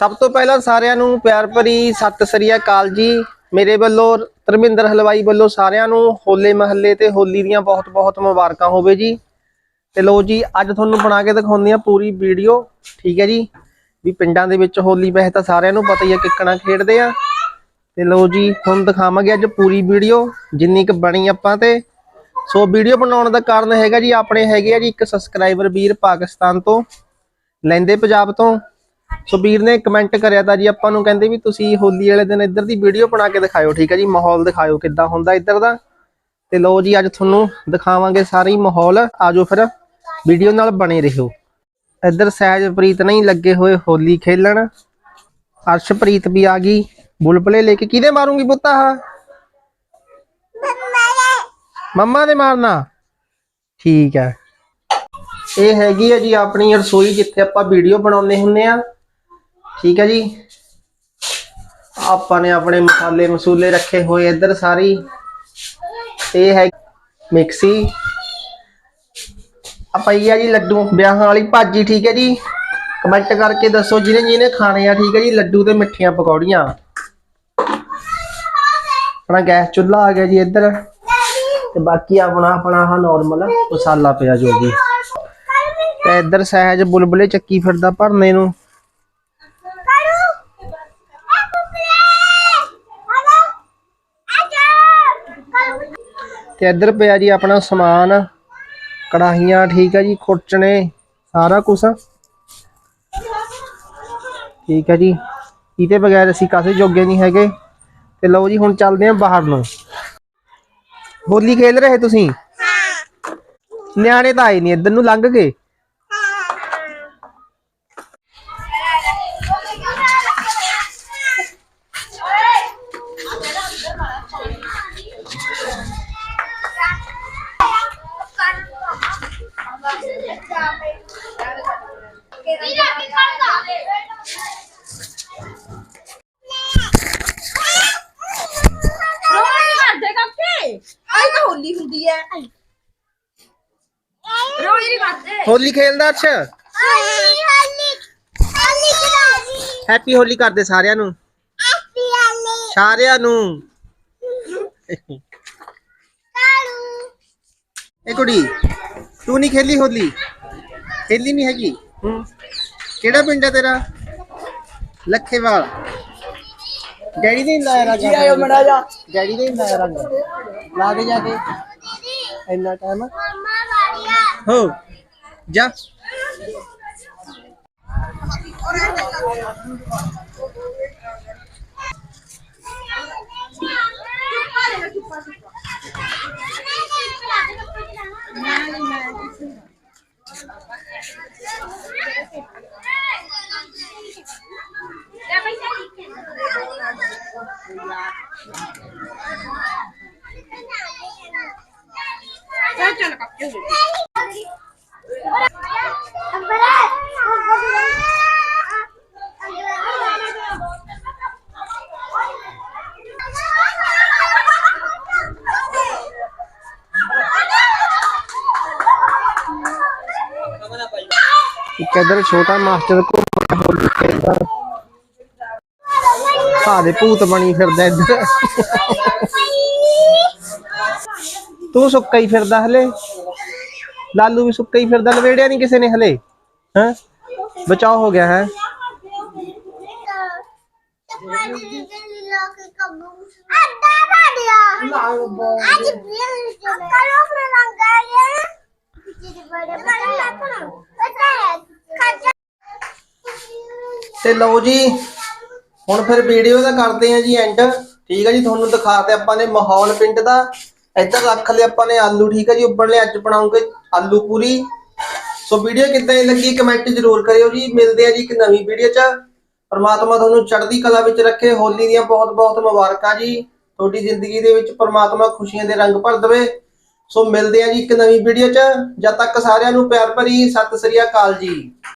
ਸਭ ਤੋਂ ਪਹਿਲਾਂ ਸਾਰਿਆਂ ਨੂੰ ਪਿਆਰ ਭਰੀ ਸਤਿ ਸ੍ਰੀ ਅਕਾਲ ਜੀ। ਮੇਰੇ ਵੱਲੋਂ ਧਰਮਿੰਦਰ ਹਲਵਾਈ ਵੱਲੋਂ ਸਾਰਿਆਂ ਨੂੰ ਹੋਲੇ ਮਹੱਲੇ ਤੇ ਹੋਲੀ ਦੀਆਂ ਬਹੁਤ-ਬਹੁਤ ਮੁਬਾਰਕਾਂ ਹੋਵੇ ਜੀ। ਤੇ ਲੋ ਜੀ, ਅੱਜ ਤੁਹਾਨੂੰ ਬਣਾ ਕੇ ਦਿਖਾਉਂਦੇ ਆ ਪੂਰੀ ਵੀਡੀਓ, ਠੀਕ ਹੈ ਜੀ। ਵੀ ਪਿੰਡਾਂ ਦੇ ਵਿੱਚ ਹੋਲੀ ਵੈਸੇ ਤਾਂ ਸਾਰਿਆਂ ਨੂੰ ਪਤਾ ਹੀ ਆ ਕਿੱਕਣਾ ਖੇਡਦੇ ਆ। ਤੇ ਲੋ ਜੀ, ਤੁਹਾਨੂੰ ਦਿਖਾਵਾਂਗੇ ਅੱਜ ਪੂਰੀ ਵੀਡੀਓ, ਜਿੰਨੀ ਕੁ ਬਣੀ ਆਪਾਂ ਤੇ। ਸੋ ਵੀਡੀਓ ਬਣਾਉਣ ਦਾ ਕਾਰਨ ਹੈਗਾ ਜੀ, ਆਪਣੇ ਹੈਗੇ ਆ ਜੀ ਇੱਕ ਸਬਸਕ੍ਰਾਈਬਰ ਵੀਰ ਪਾਕਿਸਤਾਨ ਤੋਂ, ਲੈਂਦੇ ਪੰਜਾਬ ਤੋਂ। ਸੋ ਵੀਰ ਨੇ ਕਮੈਂਟ ਕਰਿਆ ਤਾਂ ਜੀ ਆਪਾਂ ਨੂੰ ਕਹਿੰਦੇ ਵੀ ਤੁਸੀਂ ਹੋਲੀ ਵਾਲੇ ਦਿਨ ਇੱਧਰ ਦੀ ਵੀਡੀਓ ਬਣਾ ਕੇ ਦਿਖਾਇਓ ਠੀਕ ਹੈ ਜੀ? ਮਾਹੌਲ ਦਿਖਾਇਓ ਕਿੱਦਾਂ ਹੁੰਦਾ ਇੱਧਰ ਦਾ। ਤੇ ਲੋ ਜੀ ਅੱਜ ਤੁਹਾਨੂੰ ਦਿਖਾਵਾਂਗੇ ਸਾਰੀ ਮਾਹੌਲ। ਆਜੋ ਫਿਰ ਵੀਡੀਓ ਨਾਲ ਬਣੇ ਰਹੋ। ਇੱਧਰ ਸਹਿਜਪ੍ਰੀਤ ਨਹੀਂ ਲੱਗੇ ਹੋਏ ਹੋਲੀ ਖੇਲਣ। ਅਰਸ਼ਪ੍ਰੀਤ ਵੀ ਆ ਗਈ। ਬੁਲਬੁਲੇ ਲੈ ਕੇ ਕਿਹਦੇ ਮਾਰੂੰਗੀ ਪੁੱਤਾ ਹਾਂ ਮੰਮਾ ਦੇ। ਮਾਰਨਾ। ਠੀਕ ਹੈ। ਇਹ ਹੈਗੀ ਹੈ ਜੀ ਆਪਣੀ ਰਸੋਈ ਜਿੱਥੇ ਆਪਾਂ ਵੀਡੀਓ ਬਣਾਉਂਦੇ ਹੁੰਨੇ ਆ ਠੀਕ ਹੈ ਜੀ। ਆਪਾਂ ਨੇ ਆਪਣੇ ਮਸਾਲੇ ਮਸੂਲੇ ਰੱਖੇ ਹੋਏ ਇੱਧਰ ਸਾਰੀ ਇਹ ਹੈ ਮਿਕਸੀ। ਆਪਾਂ ਜੀ ਲੱਡੂ, ਵਿਆਹਾਂ ਵਾਲੀ ਭਾਜੀ, ਠੀਕ ਹੈ ਜੀ। ਕਮੈਂਟ ਕਰਕੇ ਦੱਸੋ ਜਿਹਨੇ ਜਿਹਨੇ ਖਾਣੇ ਆ, ਠੀਕ ਹੈ ਜੀ। ਲੱਡੂ ਤੇ ਮਿੱਠੀਆਂ ਪਕੌੜੀਆਂ। ਆਪਣਾ ਗੈਸ ਚੁੱਲ੍ਹਾ ਆ ਗਿਆ ਜੀ ਇੱਧਰ। ਤੇ ਬਾਕੀ ਆਪਣਾ ਆਪਣਾ ਆਹ ਨਾਰਮਲ ਮਸਾਲਾ ਪਿਆ ਜੋ ਵੀ। ਤੇ ਇੱਧਰ ਸਹਿਜ ਬੁਲਬੁਲੇ ਚੱਕੀ ਫਿਰਦਾ ਭਰਨੇ ਨੂੰ। ਤੇ ਇੱਧਰ ਪਿਆ ਜੀ ਆਪਣਾ ਸਮਾਨ ਕੜਾਹੀਆਂ ਠੀਕ ਹੈ ਜੀ ਖੁਰਚਣੇ ਸਾਰਾ ਕੁਝ ਠੀਕ ਹੈ ਜੀ। ਇਹਦੇ ਬਗੈਰ ਅਸੀਂ ਕਾਸੇ ਜੋਗੇ ਨਹੀਂ ਹੈਗੇ। ਤੇ ਲਓ ਜੀ ਹੁਣ ਚੱਲਦੇ ਆਂ ਬਾਹਰ ਨੂੰ। ਹੋਲੀ ਖੇਲ ਰਹੇ ਤੁਸੀਂ? ਨਿਆਣੇ ਤਾਂ ਆਏ ਨਹੀਂ ਇੱਧਰ ਨੂੰ ਲੰਘ ਗਏ। ਕਰਦੇ ਕਾਕੇ ਆਈ ਤਾਂ ਹੋਲੀ ਹੁੰਦੀ ਐ ਰੋਜ਼ ਨਹੀਂ ਕਰਦੇ ਹੋਲੀ ਖੇਲਦਾ ਅੱਛਾ ਹੈਪੀ ਹੋਲੀ ਕਰਦੇ ਸਾਰਿਆਂ ਨੂੰ। ਸਾਰਿਆਂ ਨੂੰ। ਇਹ ਕੁੜੀ, ਤੂੰ ਨਹੀਂ ਖੇਲੀ ਹੋਲੀ? ਖੇਲੀ ਨਹੀਂ ਹੈਗੀ? ਹੂੰ। ਕਿਹੜਾ ਪਿੰਡ ਹੈ ਤੇਰਾ? ਲੱਖੇਵਾਲ। ਡੈਡੀ ਦੇ ਲਾਇਆ ਰੰਗ ਜੀ ਆਇਓ ਮੜਾ ਜਾ ਡੈਡੀ ਦੇ ਲਾਇਆ ਰੰਗ ਲਾ ਕੇ ਜਾ ਕੇ। ਇੰਨਾ ਟਾਈਮ ਹੋ ਜਾ। ਚੱਲ ਚੱਲ ਕਾਕੇ ਇੱਕ ਇਧਰ ਛੋਟਾ ਮਾਸਟਰ ਕੋ ਹੋਲੀ ਖੇਡਦਾ ਭਾ ਦੇ ਭੂਤ ਬਣੀ ਫਿਰਦਾ ਇੱਧਰ। ਤੂੰ ਸੁੱਕਾ ਹੀ ਫਿਰਦਾ ਹਲੇ। ਲਾਲੂ ਵੀ ਸੁੱਕਾ ਹੀ ਫਿਰਦਾ, ਲਵੇੜਿਆ ਨਹੀਂ ਕਿਸੇ ਨੇ ਹਲੇ। ਹੈ? ਬਚਾਓ ਹੋ ਗਿਆ, ਹੈ? ਤੇ ਲਓ ਜੀ, ਹੁਣ ਫਿਰ ਵੀਡੀਓ ਦਾ ਕਰਦੇ ਆ ਜੀ ਐਂਡ ਠੀਕ ਆ ਜੀ, ਤੁਹਾਨੂੰ ਦਿਖਾਤੇ ਆਪਾਂ ਨੇ ਮਾਹੌਲ ਪਿੰਡ ਦਾ। ਇੱਧਰ ਰੱਖ ਲਿਆ ਆਪਾਂ ਨੇ ਆਲੂ, ਠੀਕ ਹੈ ਜੀ ਉੱਬਣ ਅੱਜ ਬਣਾਉਂਗੇ ਆਲੂ ਪੂਰੀ। ਸੋ ਵੀਡੀਓ ਕਿੱਦਾਂ ਦੀ ਲੱਗੀ ਕਮੈਂਟ ਜ਼ਰੂਰ ਕਰਿਓ ਜੀ। ਮਿਲਦੇ ਆ ਜੀ ਇੱਕ ਨਵੀਂ ਵੀਡੀਓ 'ਚ। ਪਰਮਾਤਮਾ ਤੁਹਾਨੂੰ ਚੜ੍ਹਦੀ ਕਲਾ ਵਿੱਚ ਰੱਖੇ, ਹੋਲੀ ਦੀਆਂ ਬਹੁਤ ਬਹੁਤ ਮੁਬਾਰਕਾਂ ਜੀ। ਤੁਹਾਡੀ ਜ਼ਿੰਦਗੀ ਦੇ ਵਿੱਚ ਪਰਮਾਤਮਾ ਖੁਸ਼ੀਆਂ ਦੇ ਰੰਗ ਭਰ ਦੇਵੇ। ਸੋ ਮਿਲਦੇ ਆ ਜੀ ਇੱਕ ਨਵੀਂ ਵੀਡੀਓ 'ਚ। ਜਦ ਤੱਕ ਸਾਰਿਆਂ ਨੂੰ ਪਿਆਰ ਭਰੀ ਸਤਿ ਸ੍ਰੀ ਅਕਾਲ ਜੀ।